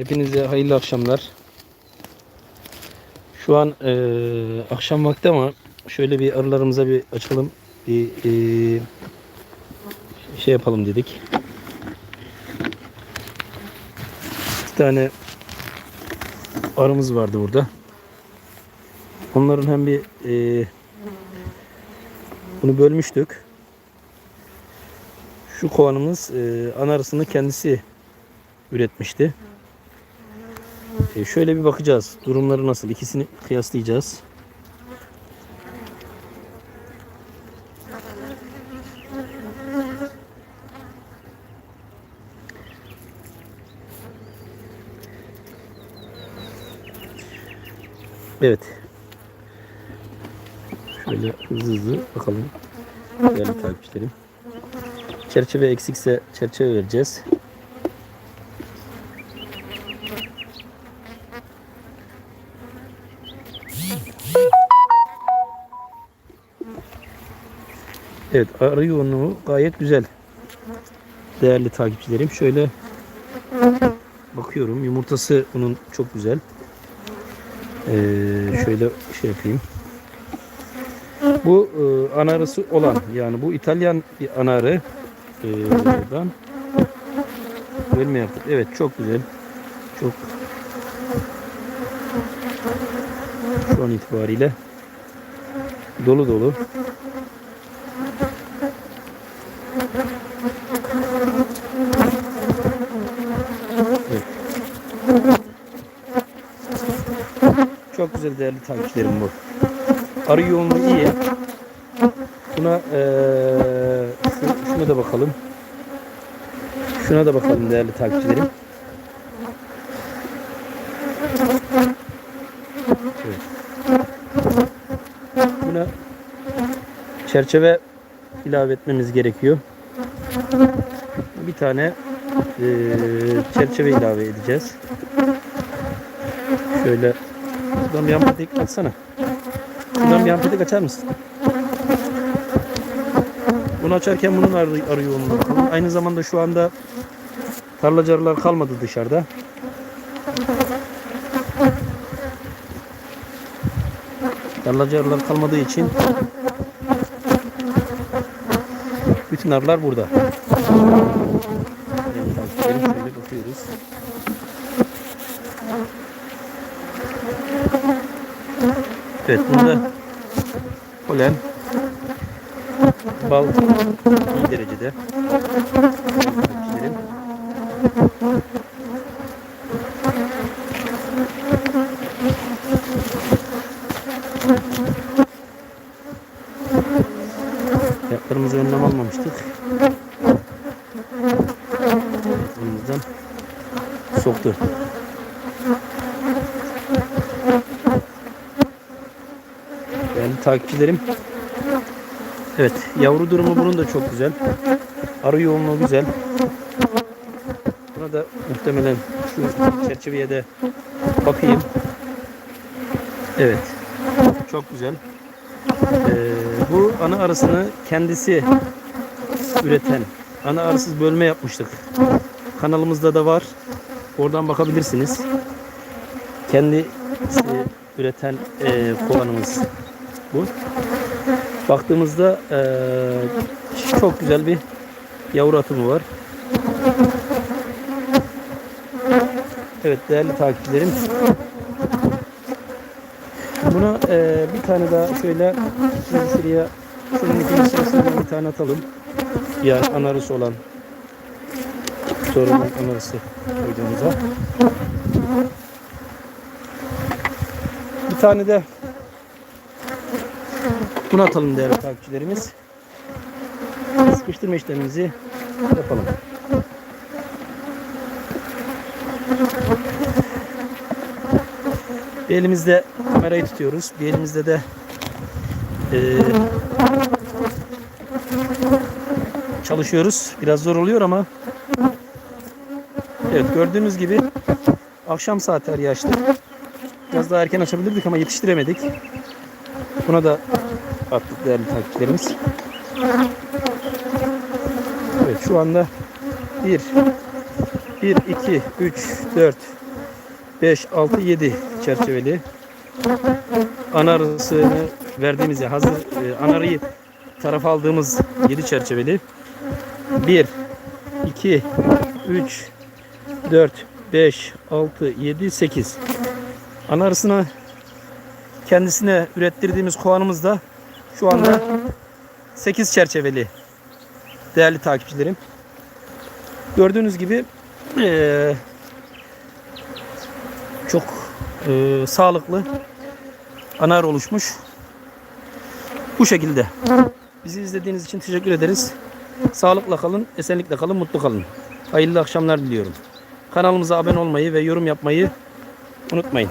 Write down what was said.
Hepinize hayırlı akşamlar. Şu an eee, akşam vakti ama şöyle bir arılarımıza bir açalım. Bir eee, şey yapalım dedik. Bir tane arımız vardı burada. Onların hem bir eee, bunu bölmüştük. Şu kovanımız eee ana arısını kendisi üretmişti. E, şöyle bir bakacağız. Durumları nasıl? İkisini kıyaslayacağız. Evet. Şöyle hızlı hızlı bakalım. Değerli takipçilerim. Çerçeve eksikse çerçeve vereceğiz. Evet arı yoğunluğu gayet güzel. Değerli takipçilerim. Şöyle bakıyorum. Yumurtası bunun çok güzel. Ee, şöyle şey yapayım. Bu e, ana arısı olan yani bu İtalyan bir ana arı. Ee, buradan bölme yaptık. Evet çok güzel. Çok şu an itibariyle dolu dolu. Çok güzel değerli takipçilerim bu. Arı yoğunluğu iyi. Buna şu, şuna da bakalım. Şuna da bakalım değerli takipçilerim. Evet. Buna çerçeve ilave etmemiz gerekiyor. Bir tane eee, çerçeve ilave edeceğiz. Şöyle Şuradan bir ampetik açsana. Şuradan bir ampetik açar mısın? Bunu açarken bunun arı, arı yoğunluğu bakalım. Aynı zamanda şu anda tarlacı arılar kalmadı dışarıda. Tarlacı arılar kalmadığı için bütün arılar burada. Evet, takipçilerim, şöyle bakıyoruz. Evet bunda polen bal iyi derecede. Yaplarımızı önlem almamıştık. Elimizden soktu. Değerli takipçilerim. Evet yavru durumu bunun da çok güzel. Arı yoğunluğu güzel. Buna da muhtemelen şu çerçeveye de bakayım. Evet. Çok güzel. Ee, bu ana arısını kendisi üreten ana arısız bölme yapmıştık. Kanalımızda da var. Oradan bakabilirsiniz. Kendi üreten e, kovanımız bu. Baktığımızda eee, çok güzel bir yavru atımı var. Evet değerli takipçilerim. Buna eee, bir tane daha şöyle şuraya şunun ikinci sırasından bir tane atalım. Yani anarısı olan sorunun anarısı koyduğumuza. Bir tane de bunu atalım değerli takipçilerimiz. Sıkıştırma işlemimizi yapalım. Bir elimizde kamerayı tutuyoruz. Bir elimizde de eee, çalışıyoruz. Biraz zor oluyor ama evet gördüğünüz gibi akşam saati arayı açtık. Biraz daha erken açabilirdik ama yetiştiremedik. Buna da attık değerli takipçilerimiz. Evet şu anda 1 1 2 3 4 5, 6, 7 çerçeveli. Ana arısını verdiğimiz ya hazır e, anarıyı tarafa aldığımız 7 çerçeveli. 1, 2, 3, 4, 5, 6, 7, 8. Ana arısına kendisine ürettirdiğimiz kovanımız da şu anda 8 çerçeveli değerli takipçilerim. Gördüğünüz gibi eee, çok eee, sağlıklı anar oluşmuş. Bu şekilde. Bizi izlediğiniz için teşekkür ederiz. Sağlıkla kalın, esenlikle kalın, mutlu kalın. Hayırlı akşamlar diliyorum. Kanalımıza abone olmayı ve yorum yapmayı unutmayın.